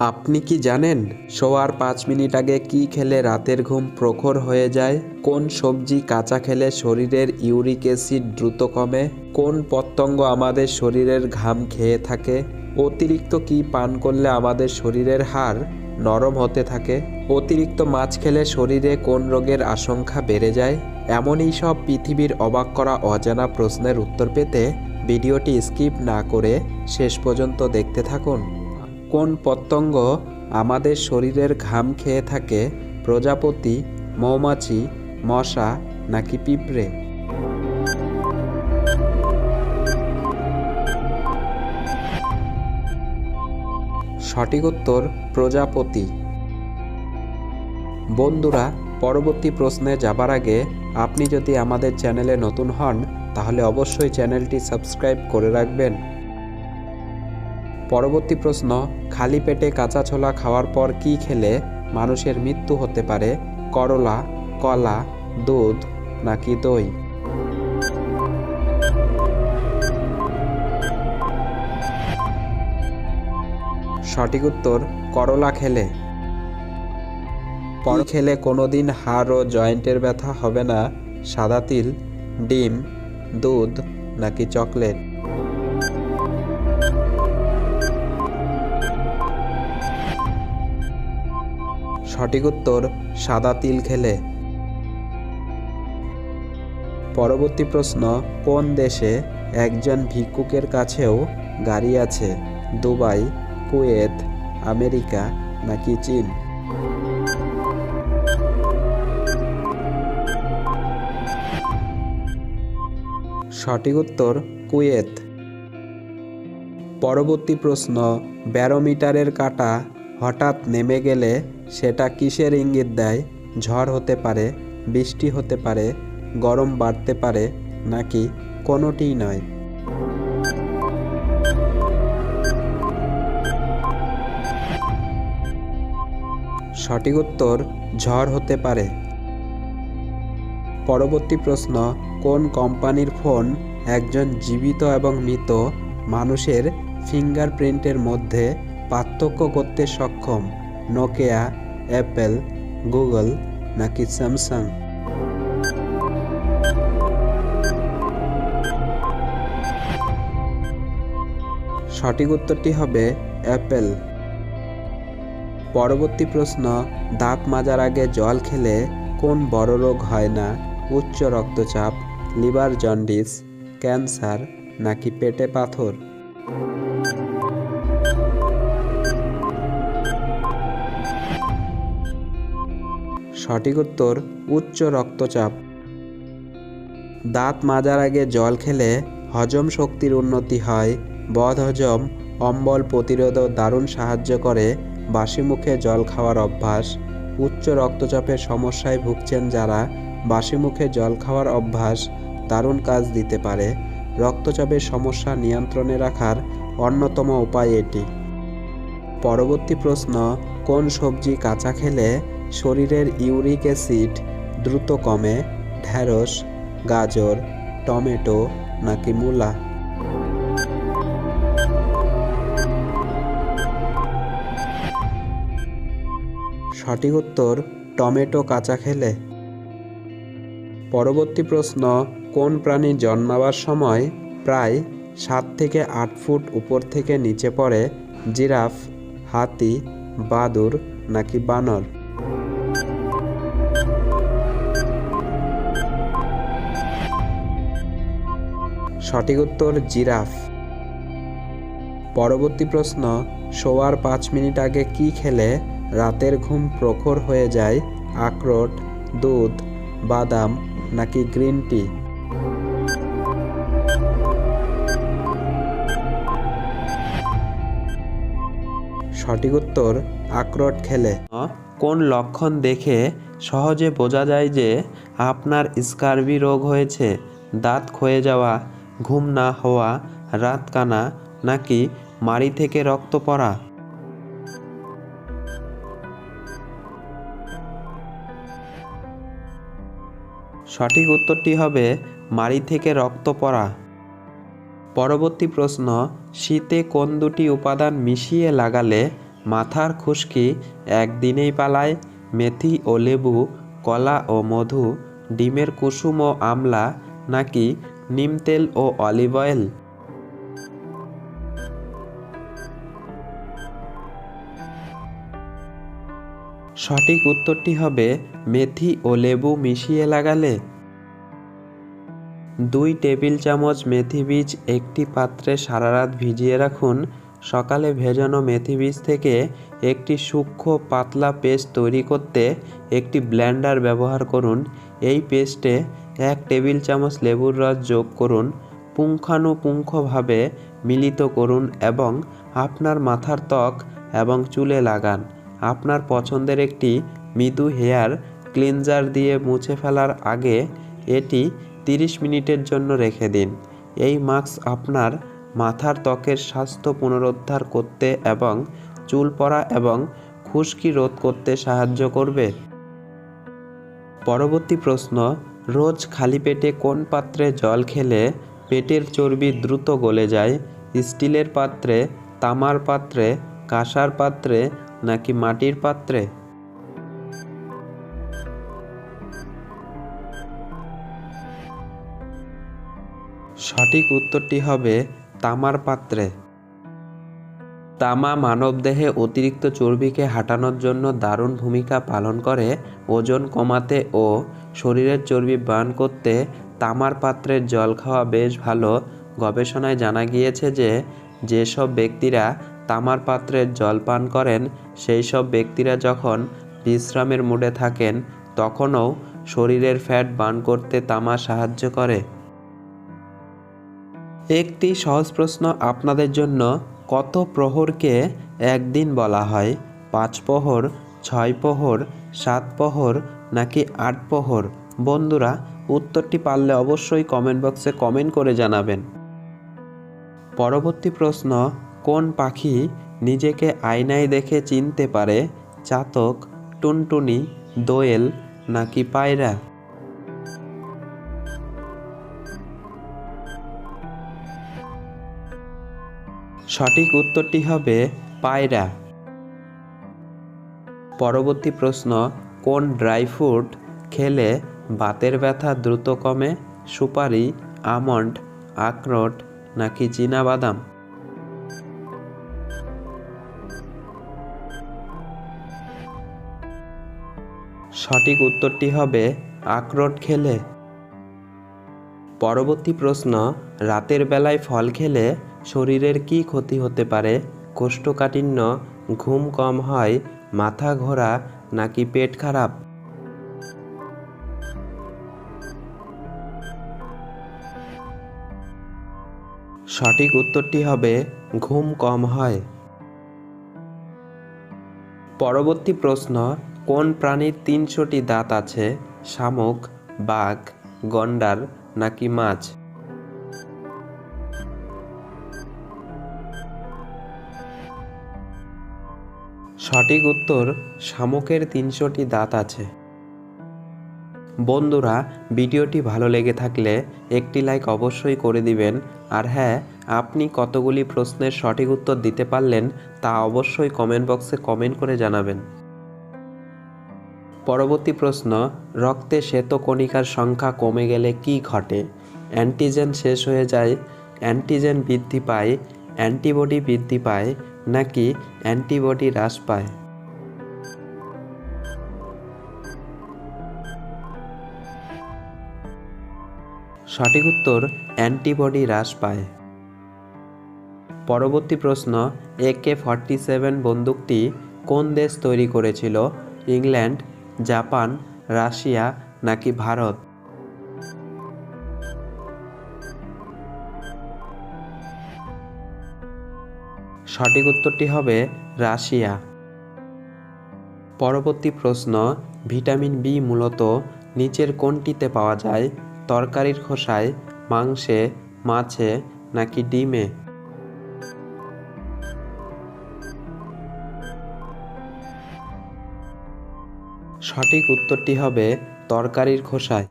আপনি কি জানেন শোয়ার পাঁচ মিনিট আগে কি খেলে রাতের ঘুম প্রখর হয়ে যায়? কোন সবজি কাঁচা খেলে শরীরের ইউরিক অ্যাসিড দ্রুত কমে? কোন পতঙ্গ আমাদের শরীরের ঘাম খেয়ে থাকে? অতিরিক্ত কি পান করলে আমাদের শরীরের হাড় নরম হতে থাকে? অতিরিক্ত মাছ খেলে শরীরে কোন রোগের আশঙ্কা বেড়ে যায়? এমনই সব পৃথিবীর অবাক করা অজানা প্রশ্নের উত্তর পেতে ভিডিওটি স্কিপ না করে শেষ পর্যন্ত দেখতে থাকুন। কোন পতঙ্গ আমাদের শরীরের ঘাম খেয়ে থাকে, প্রজাপতি, মৌমাছি, মশা নাকি পিঁপড়ে? সঠিক উত্তর, প্রজাপতি। বন্ধুরা, পরবর্তী প্রশ্নে যাবার আগে আপনি যদি আমাদের চ্যানেলে নতুন হন, তাহলে অবশ্যই চ্যানেলটি সাবস্ক্রাইব করে রাখবেন। পরবর্তী প্রশ্ন, খালি পেটে কাঁচা ছোলা খাওয়ার পর কি খেলে মানুষের মৃত্যু হতে পারে? করলা, কলা, দুধ নাকি দই? সঠিক উত্তর, করলা খেলে। পর খেলে কোনোদিন হাড় ও জয়েন্টের ব্যথা হবে না? সাদা তিল, ডিম, দুধ নাকি চকলেট? সঠিক উত্তর, সাদা তিল খেলে। পরবর্তী প্রশ্ন, কোন দেশে একজন ভিক্ষুকের কাছেও গাড়ি আছে? দুবাই, কুয়েত, আমেরিকা নাকি চীন? সঠিক উত্তর, কুয়েত। পরবর্তী প্রশ্ন, ব্যারোমিটারের কাঁটা হঠাৎ নেমে গেলে সেটা কিসের ইঙ্গিত দেয়? ঝড় হতে পারে, বৃষ্টি হতে পারে, গরম বাড়তে পারে, নাকি কোনোটিই নয়? সঠিক উত্তর, ঝড় হতে পারে। পরবর্তী প্রশ্ন, কোন কোম্পানির ফোন একজন জীবিত এবং মৃত মানুষের ফিঙ্গারপ্রিন্টের মধ্যে পার্থক্য করতে সক্ষম? নোকিয়া অ্যাপেল গুগল নাকি স্যামসাং সঠিক উত্তরটি হবে অ্যাপেল পরবর্তী প্রশ্ন, দাঁত মাজার আগে জল খেলে কোন বড় রোগ হয় না? উচ্চ রক্তচাপ, লিভার জন্ডিস, ক্যান্সার, নাকি পেটে পাথর? সঠিক উত্তর উচ্চ রক্তচাপ। দাঁত মাজার আগে জল খেলে হজম শক্তির উন্নতি হয়। বদহজম অম্বল প্রতিরোধও দারুণ সাহায্য করে। বাসি মুখে জল খাওয়ার অভ্যাস। উচ্চ রক্তচাপের সমস্যায় ভুগছেন যারা বাসি মুখে জল খাওয়ার অভ্যাস দারুণ কাজ দিতে পারে। রক্তচাপের সমস্যা নিয়ন্ত্রণে রাখার অন্যতম উপায় এটি। পরবর্তী প্রশ্ন, কোন সবজি কাঁচা খেলে শরীরের ইউরিক অ্যাসিড দ্রুত কমে ঢ্যাঁড়স গাজর, টমেটো নাকি মূলা। সঠিক উত্তর, টমেটো কাঁচা খেলে। পরবর্তী প্রশ্ন, কোন প্রাণী জন্মাবার সময় প্রায় সাত থেকে আট ফুট উপর থেকে নিচে পড়ে, জিরাফ, হাতি, বাদুর নাকি বানর? সঠিক উত্তর জিরাফ। পরবর্তী প্রশ্ন শোয়ার পাঁচ মিনিট আগে কি খেলে রাতের ঘুম প্রখর হয়ে যায়, আখরোট, দুধ, বাদাম নাকি গ্রিন টি? সঠিক উত্তর, আখরোট খেলে। কোন লক্ষণ দেখে সহজে বোঝা যায় যে আপনার স্কার্বি রোগ হয়েছে, দাঁত ক্ষয়ে যাওয়া ঘুম না হওয়া, রাত কানা নাকি মাড়ি থেকে রক্ত পড়া? সঠিক উত্তরটি হবে মাড়ি থেকে রক্ত পড়া। পরবর্তী প্রশ্ন, শীতে কোন দুটি উপাদান মিশিয়ে লাগালে মাথার খুশকি একদিনেই পালায়? মেথি ও লেবু, কলা ও মধু, ডিমের কুসুম ও আমলা নাকি নিম তেল ও অলিভ অয়েল। সঠিক উত্তরটি হবে মেথি ও লেবু মিশিয়ে লাগালে। দুই টেবিল চামচ মেথি বীজ একটি পাত্রে সারা রাত ভিজিয়ে রাখুন। সকালে ভেজানো মেথি বীজ থেকে একটি সূক্ষ্ম পাতলা পেস্ট তৈরি করতে একটি ব্লেন্ডার ব্যবহার করুন। এই পেস্টে এক টেবিল চামচ লেবুর রস যোগ করুন, পুঙ্খানুপুঙ্খভাবে মিলিত করুন এবং আপনার মাথার ত্বক এবং চুলে লাগান। আপনার পছন্দের একটি মৃদু হেয়ার ক্লিনজার দিয়ে মুছে ফেলার আগে এটি 30 মিনিটের জন্য রেখে দিন। এই মাস্ক আপনার মাথার ত্বকের স্বাস্থ্য পুনরুদ্ধার করতে এবং চুল পড়া এবং খুশকি রোধ করতে সাহায্য করবে। পরবর্তী প্রশ্ন রোজ খালি পেটে কোন পাত্রে জল খেলে পেটের চর্বি দ্রুত গলে যায়? স্টিলের পাত্রে, তামার পাত্রে, কাঁসার পাত্রে নাকি মাটির পাত্রে? সঠিক উত্তরটি হবে তামার পাত্রে। তামা মানবদেহে অতিরিক্ত চর্বিকে হাঁটানোর জন্য দারুণ ভূমিকা পালন করে, ওজন কমাতে ও শরীরের চর্বি বার্ন করতে তামার পাত্রের জল খাওয়া বেশ ভালো গবেষণায় জানা গিয়েছে যে, যেসব ব্যক্তিরা তামার পাত্রের জল পান করেন সেই সব ব্যক্তিরা যখন বিশ্রামের মুডে থাকেন, তখনও শরীরের ফ্যাট বার্ন করতে তামা সাহায্য করে। একটি সহজ প্রশ্ন আপনাদের জন্য কত প্রহরকে একদিন বলা হয়? পাঁচ প্রহর, ছয় প্রহর, সাত প্রহর, নাকি আট প্রহর? বন্ধুরা, উত্তরটি পারলে অবশ্যই কমেন্ট বক্সে কমেন্ট করে জানাবেন। পরবর্তী প্রশ্ন, কোন পাখি নিজেকে আয়নায় দেখে চিনতে পারে? চাতক, টুনটুনি, দোয়েল, নাকি পায়রা? সঠিক উত্তরটি হবে পায়রা। পরবর্তী প্রশ্ন, কোন ড্রাই ফ্রুট খেলে বাতের ব্যথা দ্রুত কমে, সুপারি, আমন্ড, আখরোট নাকি বাদাম সঠিক উত্তরটি হবে আখরোট খেলে। পরবর্তী প্রশ্ন, রাতের বেলায় ফল খেলে শরীরের কি ক্ষতি হতে পারে? কোষ্ঠকাঠিন্য, ঘুম কম হয়, মাথা ঘোরা নাকি পেট খারাপ? সঠিক উত্তরটি হবে, ঘুম কম হয়। পরবর্তী প্রশ্ন, কোন প্রাণীর তিনশোটি দাঁত আছে? শামুক, বাঘ, গন্ডার নাকি মাছ? সঠিক উত্তর শামুকের তিনশোটি দাঁত আছে। বন্ধুরা, ভিডিওটি ভালো লেগে থাকলে একটি লাইক অবশ্যই করে দিবেন। আর হ্যাঁ আপনি কতগুলি প্রশ্নের সঠিক উত্তর দিতে পারলেন তা অবশ্যই কমেন্ট বক্সে কমেন্ট করে জানাবেন। পরবর্তী প্রশ্ন, রক্তে শ্বেতকণিকার সংখ্যা কমে গেলে কি ঘটে? অ্যান্টিজেন শেষ হয়ে যায়, অ্যান্টিজেন বৃদ্ধি পায়, অ্যান্টিবডি বৃদ্ধি পায় নাকি অ্যান্টিবডি হ্রাস পায়? সঠিক উত্তর, অ্যান্টিবডি হ্রাস পায়। পরবর্তী প্রশ্ন একে ফর্টি সেভেন বন্দুকটি কোন দেশ তৈরি করেছিল? ইংল্যান্ড, জাপান, রাশিয়া নাকি ভারত? সঠিক উত্তরটি হবে রাশিয়া। পরবর্তী প্রশ্ন, ভিটামিন বি মূলত নিচের কোনটিতে পাওয়া যায়, তরকারির খোসায়, মাংসে, মাছে নাকি ডিমে? সঠিক উত্তরটি হবে তরকারির খোসায়।